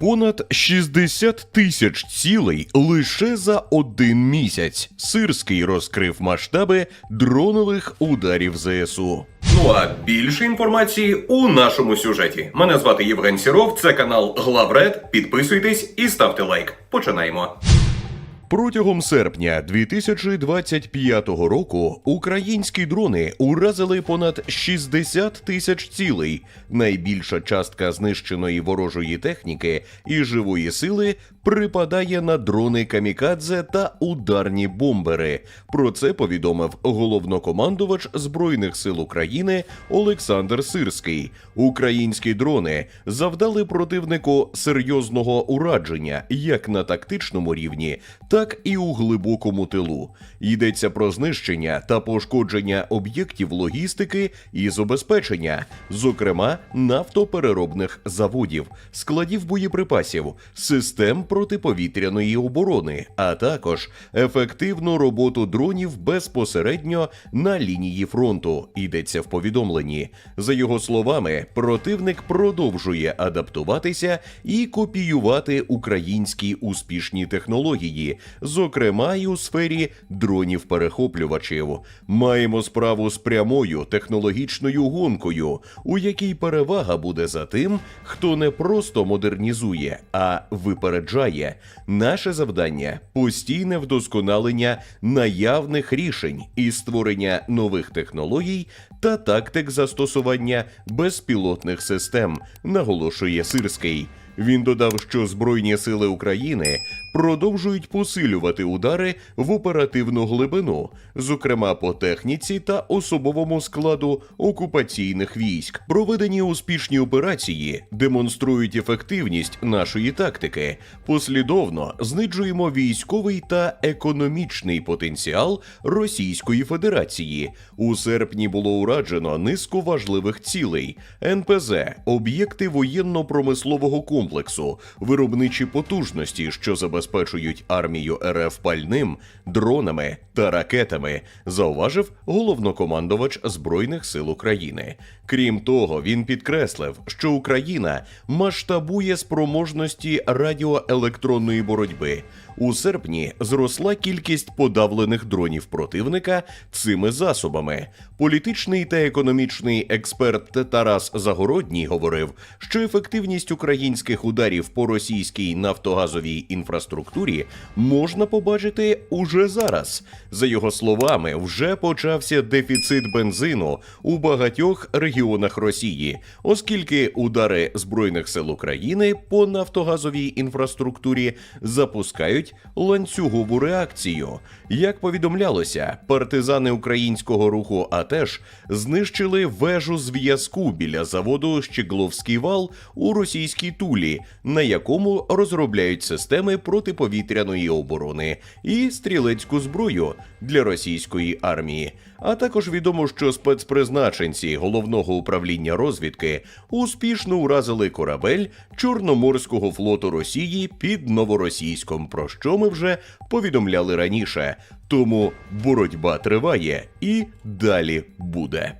Понад 60 тисяч цілей лише за один місяць. Сирський розкрив масштаби дронових ударів ЗСУ. Ну а більше інформації у нашому сюжеті. Мене звати Євген Сіров, це канал Главред. Підписуйтесь і ставте лайк. Починаємо. Протягом серпня 2025 року українські дрони уразили понад 60 тисяч цілей. Найбільша частка знищеної ворожої техніки і живої сили припадає на дрони камікадзе та ударні бомбери. Про це повідомив головнокомандувач Збройних сил України Олександр Сирський. Українські дрони завдали противнику серйозного ураження як на тактичному рівні, так і у глибокому тилу. Йдеться про знищення та пошкодження об'єктів логістики і забезпечення, зокрема нафтопереробних заводів, складів боєприпасів, систем протиповітряної оборони, а також ефективну роботу дронів безпосередньо на лінії фронту. Йдеться в повідомленні. За його словами, противник продовжує адаптуватися і копіювати українські успішні технології, зокрема й у сфері дронів-перехоплювачів. Маємо справу з прямою технологічною гонкою, у якій перевага буде за тим, хто не просто модернізує, а випереджає. Наше завдання постійне вдосконалення наявних рішень і створення нових технологій та тактик застосування безпілотних систем, наголошує Сирський. Він додав, що Збройні сили України продовжують посилювати удари в оперативну глибину, зокрема по техніці та особовому складу окупаційних військ. Проведені успішні операції демонструють ефективність нашої тактики. Послідовно знижуємо військовий та економічний потенціал Російської Федерації. У серпні було ураджено низку важливих цілей: НПЗ, об'єкти воєнно-промислового комплексу, виробничі потужності, що забезпечують армію РФ пальним, дронами та ракетами, зауважив головнокомандувач Збройних сил України. Крім того, він підкреслив, що Україна масштабує спроможності радіоелектронної боротьби. У серпні зросла кількість подавлених дронів противника цими засобами. Політичний та економічний експерт Тарас Загородній говорив, що ефективність українських ударів по російській нафтогазовій інфраструктурі можна побачити уже зараз. За його словами, вже почався дефіцит бензину у багатьох регіонах Росії, оскільки удари збройних сил України по нафтогазовій інфраструктурі запускають ланцюгову реакцію. Як повідомлялося, партизани українського руху АТЕШ знищили вежу зв'язку біля заводу Щегловський вал у російській тулі, на якому розробляють системи протиповітряної оборони і стрілецьку зброю для російської армії. А також відомо, що спецпризначенці головного управління розвідки успішно уразили корабель Чорноморського флоту Росії під Новоросійськом, про що ми вже повідомляли раніше. Тому боротьба триває і далі буде.